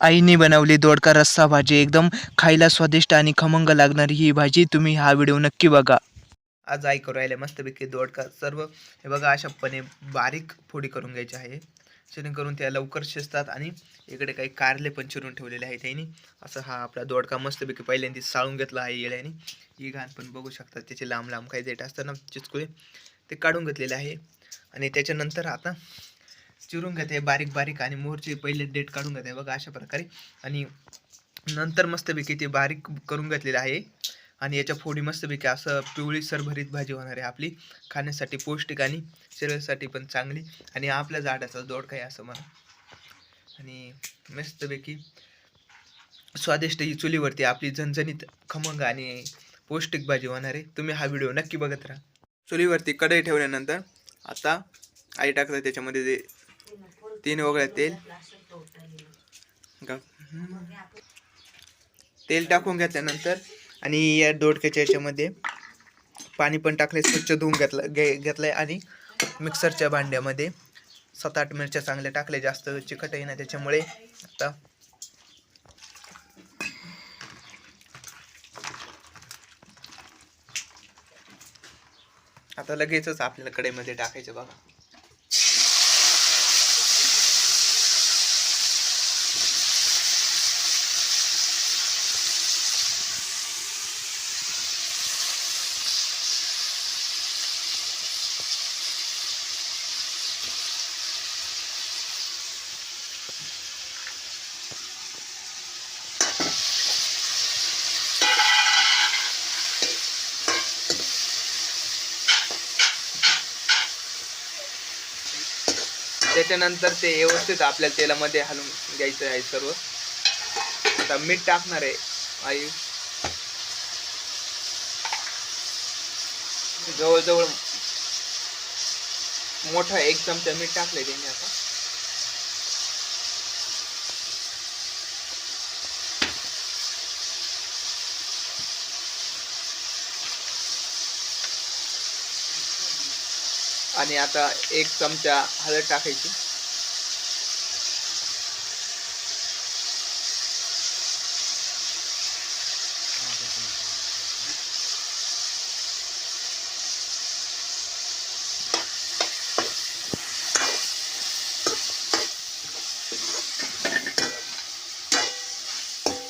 आईने बनवली दोडका रस्सा भाजी. एकदम खायला स्वादिष्ट आणि खमंग लागणारी ही भाजी तुम्ही हा व्हिडिओ नक्की बघा. आज आई करू राहिले मस्तपैकी दोडका. सर्व हे बघा अशापणे बारीक फोडी करून घ्यायची आहे. जेणेकरून त्या लवकर शिजतात आणि इकडे काही कारले पण चिरून ठेवलेले आहेत त्यांनी असं हा आपला दोडका मस्तपैकी पहिल्यांदा साळून घेतला आहे येळ्याने ही घाण पण बघू शकतात त्याचे लांब लांब काही देठ असतात ना चिचकुळे ते काढून घेतलेले आहे. आणि त्याच्यानंतर आता चिरून घेते बारीक बारीक आणि मोहरचे पहिले डेट काढून घेते बघा अशा प्रकारे. आणि नंतर मस्तपैकी ते बारीक करून घेतलेलं आहे. आणि याच्या फोडी मस्तपैकी असं पिवळी सरभरीत भाजी होणार आहे आपली. खाण्यासाठी पौष्टिक आणि शरीरासाठी पण चांगली आणि आपल्या झाडाचा जोड काही असं म्हणा. आणि मस्तपैकी स्वादिष्ट ही चुलीवरती आपली झणझणीत खमंग आणि पौष्टिक भाजी होणार आहे. तुम्ही हा व्हिडिओ नक्की बघत राहा. चुलीवरती कढई ठेवल्यानंतर आता आई टाकतात त्याच्यामध्ये जे तीन वगळ्या तेल. तेल टाकून घेतल्यानंतर आणि या दोडक्याच्या याच्यामध्ये पाणी पण टाकले स्वच्छ धुवून घेतलं घे घेतलंय आणि मिक्सरच्या भांड्यामध्ये सात आठ मिरच्या चांगल्या टाकल्या जास्त चिकट आहे ना त्याच्यामुळे आता आता लगेचच आपल्याला कढईमध्ये टाकायचं बघा. त्याच्यानंतर ते व्यवस्थित आपल्या तेलामध्ये हलवून घ्यायचं आहे सर्व. आता मीठ टाकणार आहे आई. जवळजवळ मोठा एक चमचा मीठ टाकलंय त्यांनी आता. आणि आता एक चमचा हळद टाकायची.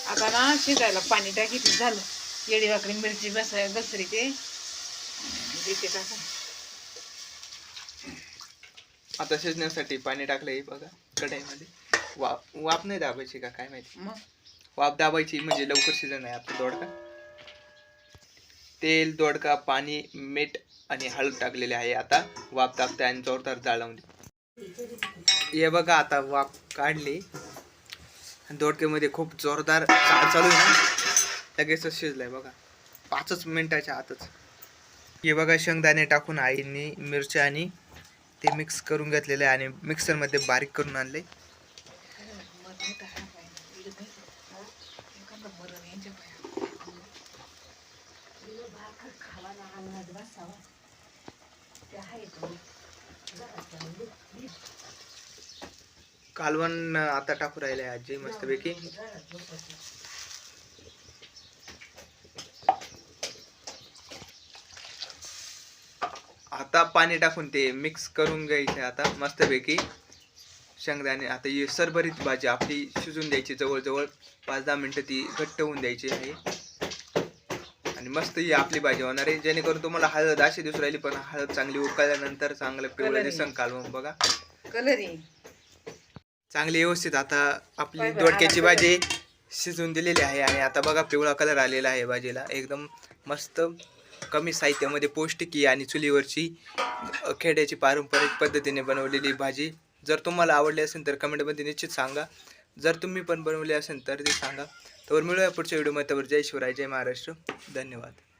आता ना शिजायला पाणी टाकी झालं. येडी भाकरी मिरची बसाय बसरी ते. देते टाका आता शिजण्यासाठी पाणी टाकलंय बघा कढईमध्ये. वाफ वाफ नाही दाबायची का? काय माहिती? मग? वाफ दाबायची म्हणजे लवकर शिजन आहे आपला दोडका. तेल दोडका पाणी मीठ आणि हळद टाकलेले आहे आता. वाफ दाबते आणि जोरदार जाळवून हे बघा आता वाफ काढली. आणि दोडक्यामध्ये खूप जोरदार चाल चालू आहे ना. लगेचच शिजलाय बघा. पाचच मिनिटाच्या आतच. हे बघा शेंगदाणे टाकून आईने मिरच्या आणि ते मिक्स करून घेतलेलं आहे आणि मिक्सरमध्ये बारीक करून आणले. कालवण आता टाकू राहिले आजी मस्तपैकी. आता पाणी टाकून ते मिक्स करून घ्यायचे आता मस्तपैकी. शेंगदाणे आता ही सरभरीत भाजी आपली शिजून द्यायची जवळजवळ पाच दहा मिनटं ती घट्ट होऊन द्यायची आहे. आणि मस्त ही आपली भाजी होणार आहे जेणेकरून तुम्हाला हळद अशी दिसून राहिली पण हळद चांगली उकळल्यानंतर चांगलं पिवळं. दिसन कालवून बघा. कलरिंग चांगली व्यवस्थित आता आपली दोडक्याची भाजी शिजून दिलेली आहे आणि आता बघा पिवळा कलर आलेला आहे भाजीला एकदम मस्त कमी साहित्यामध्ये पौष्टिकी आणि चुलीवरची खेड्याची पारंपरिक पद्धतीने बनवलेली भाजी. जर तुम्हाला आवडली असेल तर कमेंटमध्ये निश्चित सांगा. जर तुम्ही पण बनवली असेल तर ते सांगा. तर मिळूया पुढच्या व्हिडिओमध्ये तर जय शिवराय जय महाराष्ट्र. धन्यवाद.